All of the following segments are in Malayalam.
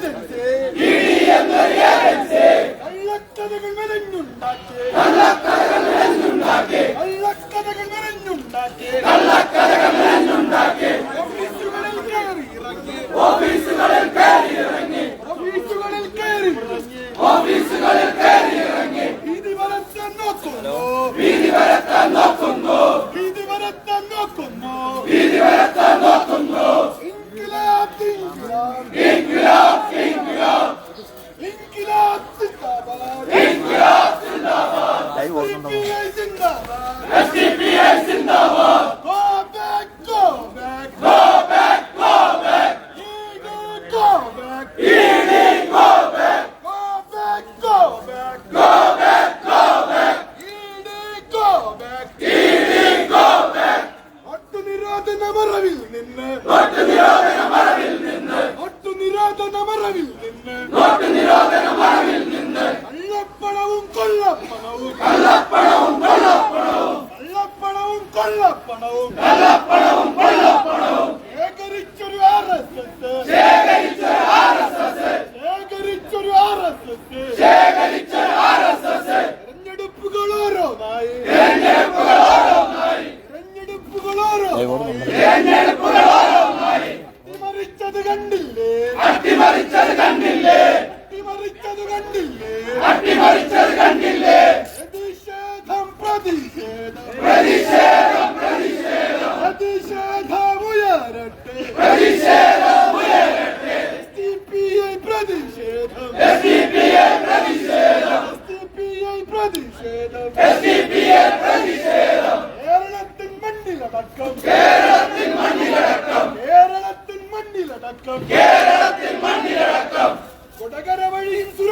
ഏജൻസി കള്ളക്കഥകൾ മെനഞ്ഞുണ്ടാക്കി കള്ളക്കഥകൾ മെനഞ്ഞുണ്ടാക്കി ഓഫീസുകളിൽ കയറി ഇറങ്ങി ഓഫീസുകളിൽ കയറി ഇറങ്ങി ഓഫീസുകളിൽ കയറി ഇറങ്ങി ഓഫീസുകളിൽ കയറി ഇറങ്ങി ഭീതി വളർത്താൻ നോക്കുന്നു ഭീതി വളർത്താൻ നോക്കുന്നു ഭീതി വളർത്താൻ നോക്കുന്നു ഭീതി ഇൻകിലാബ് സിന്ദാബാദ്. എസ് ഡി പി ഐ സിന്ദാബാദ്.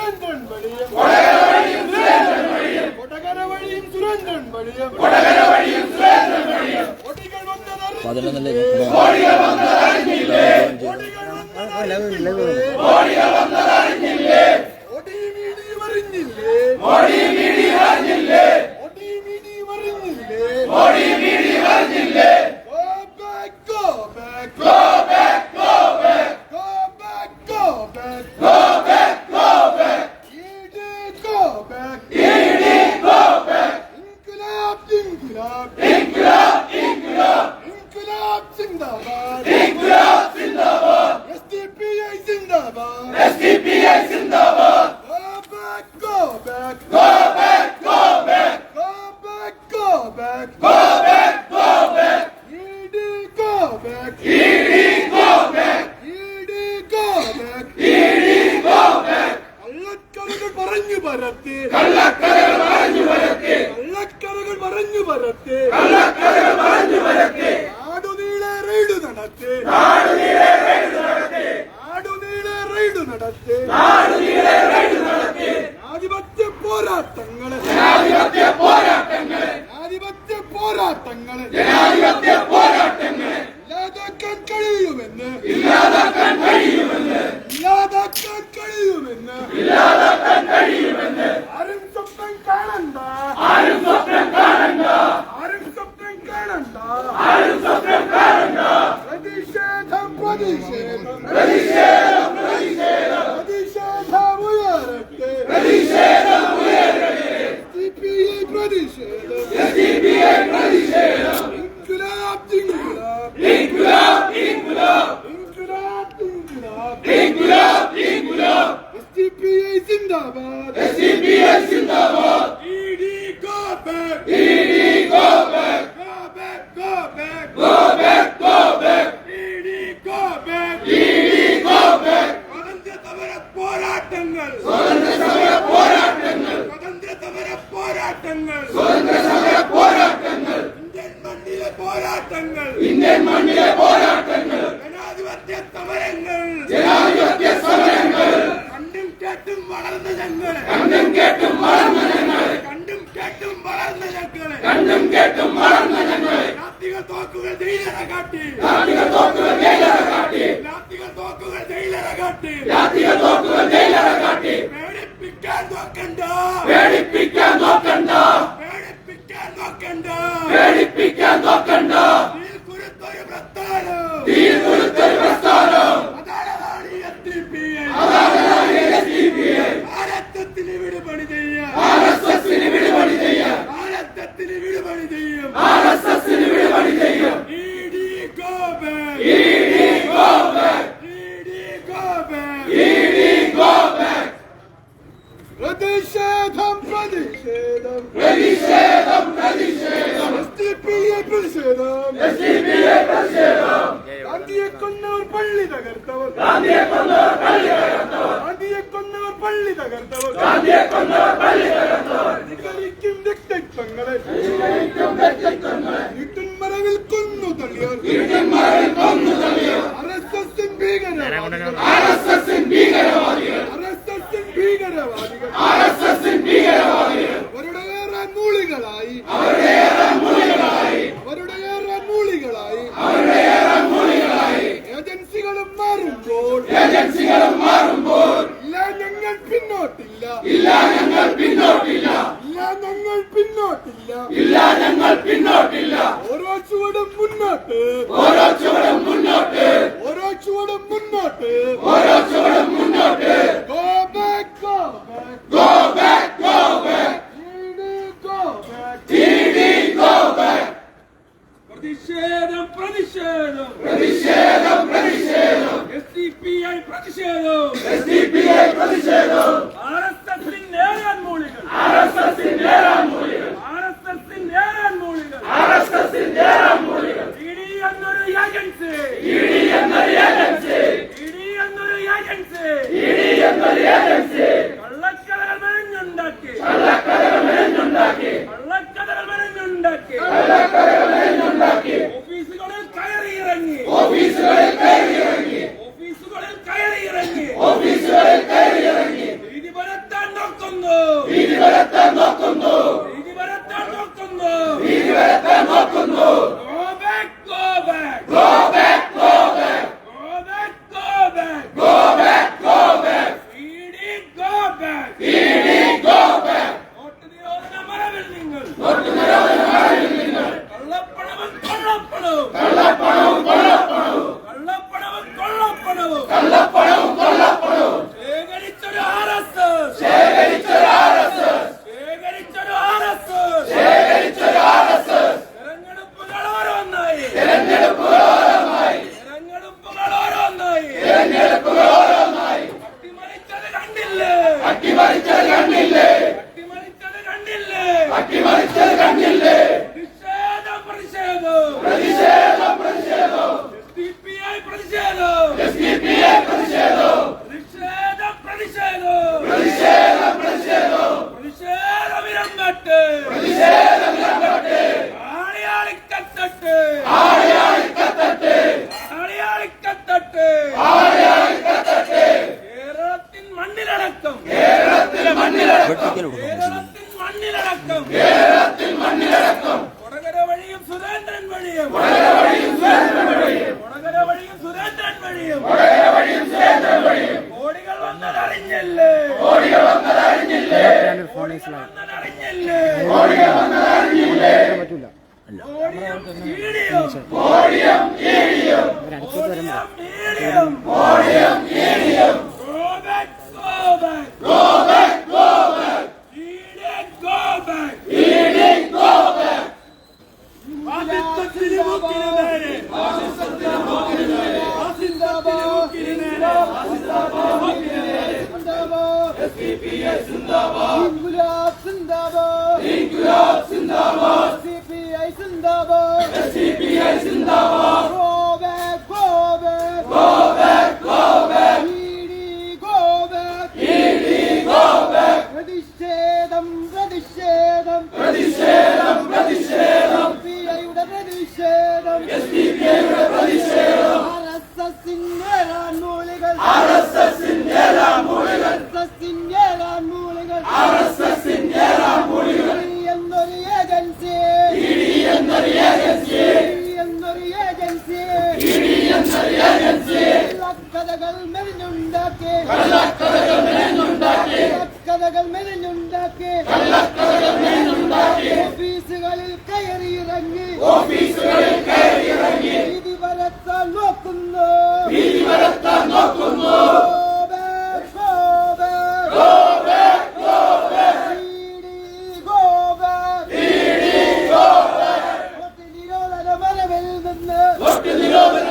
സുരേന്ദ്രൻ വഴിയും കൊടകര വഴിയും സുരേന്ദ്രൻ വഴിയും കോടികൾ വന്നതറിഞ്ഞില്ലേ പതിനൊന്നിലേക്ക് Go back, go back, go back. Back, go back, go back, ED, go back, ED, go back, ED, go back, ED, go back. കള്ളക്കഥകൾ പറഞ്ഞു പരത്തി. കള്ളക്കഥകൾ പറഞ്ഞു പരത്തി. കള്ളക്കഥകൾ പറഞ്ഞു പരത്തി. കള്ളക്കഥകൾ പറഞ്ഞു പരത്തി. നാടുനീളെ റെയ്ഡ് നടത്തി. നാടുനീളെ റെയ്ഡ് നടത്തി. നാടുനീളെ റെയ്ഡ് നടത്തി. നാടുനീളെ റെയ്ഡ് നടത്തി. ആധിപത്യ പോരാട്ടങ്ങളെ. ആധിപത്യ പോരാട്ടങ്ങൾ. പോരാട്ടങ്ങൾ. ജനാധിപത്യ പോരാട്ടങ്ങൾ. ഇല്ലാതാക്കാൻ കഴിയുമെന്ന്. ഇല്ലാതാക്കാൻ കഴിയുമെന്ന്. ഇല്ലാതാക്കാൻ കഴിയുമെന്ന്. ഇല്ലാതാക്കാൻ കഴിയുമെന്ന്. ആരും സ്വപ്നം കാണണ്ട. ആരും സ്വപ്നം കാണണ്ട. ആരും സ്വപ്നം കാണണ്ട. ആരും സ്വപ്നം കാണണ്ട. പ്രതിഷേധം പ്രതിഷേധം. പ്രതിഷേധം സമരങ്ങൾ ജനാധിപത്യ സമരങ്ങൾ. കണ്ടും കേട്ടും വളർന്ന ഞങ്ങൾ കണ്ടും കേട്ടും വളർന്ന ഞങ്ങൾ കണ്ടും കേട്ടും വളർന്ന ഞങ്ങൾ കണ്ടും കേട്ടും വളർന്ന ഞങ്ങൾ നാത്തിക തോക്കുകൾ ജയിലറ കാട്ടി. നാത്തിക തോക്കുകൾ ജയിലറ കാട്ടി. നാത്തിക തോക്കുകൾ ജയിലറ കാട്ടി. നാത്തിക തോക്കുകൾ ജയിലറ കാട്ടി. പേടിപ്പിക്കാൻ നോക്കണ്ട. പേടിപ്പിക്കാൻ നോക്കണ്ട. പേടിപ്പിക്കാൻ നോക്കണ്ട. പേടിപ്പിക്കാൻ നോക്കണ്ട. പ്രതിഷേധം പ്രതിഷേധം. പ്രതിഷേധം പ്രതിഷേധം പ്രതിഷേധം ഗാന്ധിയെ കൊന്നവർ പള്ളി തകർത്തവർ ഗാന്ധിയെ കൊന്നവർ പള്ളി തകർത്തവർ. ഗാന്ധിയെ കൊന്നവർ പള്ളി തകർത്തവർ. ഗാന്ധിയെ കൊന്നവർ പള്ളി തകർത്തവർ നികളിക്കും രക്തത്വങ്ങളെ നിട്ടും മറവിൽ കൊന്നു തള്ളിയവർ. നിട്ടും മറവിൽ കൊന്നു പിന്നോട്ടില്ല. ഇല്ല ഞങ്ങൾ പിന്നോട്ടില്ല. ഓരോ ചുവടും മുന്നോട്ട്. ഓരോ ചുവടും മുന്നോട്ട്. ഓരോ ചുവടും മുന്നോട്ട്. ഓരോ ചുവടും മുന്നോട്ട്. Go back go back go back go back go back go back പ്രതിഷേധം പ്രതിഷേധം. പ്രതിഷേധം പ്രതിഷേധം. എസ് ഡി പി പ്രതിഷേധം. ഞാൻ ഫോണിൽ പറ്റൂല അടുത്തോട്ട് വരുമ്പോ CPI Zindabad. Inqilab Zindabad. Inqilab Zindabad. CPI Zindabad. CPI Zindabad. കഥകൾ മെനഞ്ഞുണ്ടാക്കി. ഓഫീസുകളിൽ കയറിയിറങ്ങി. നീതി വരത്താൻ നോക്കുന്നു. നിരോധന മരവിൽ നിന്ന് നിരോധന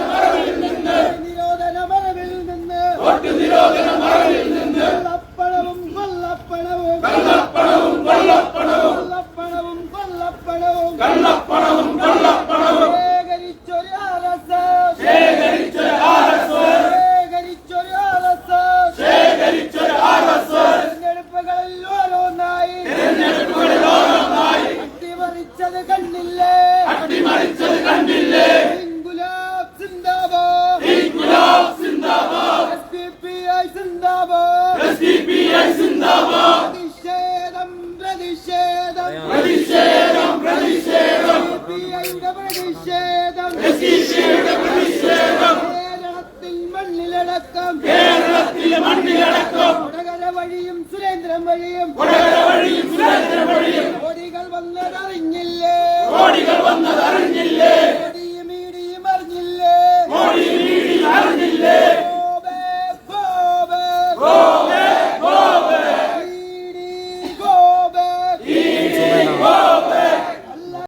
മണ്ണിലടക്കം. കേരളത്തിലെ മണ്ണിലടക്കം. വടകര വഴിയും സുരേന്ദ്രൻ വഴിയും. വടകര വഴിയും സുരേന്ദ്രൻ വഴിയും. കോടികൾ വന്നതറിഞ്ഞില്ലേ? കോടികൾ വന്നതറിഞ്ഞില്ലേ? കോടിയും അറിഞ്ഞില്ലേ? അറിഞ്ഞില്ലേ? ഓ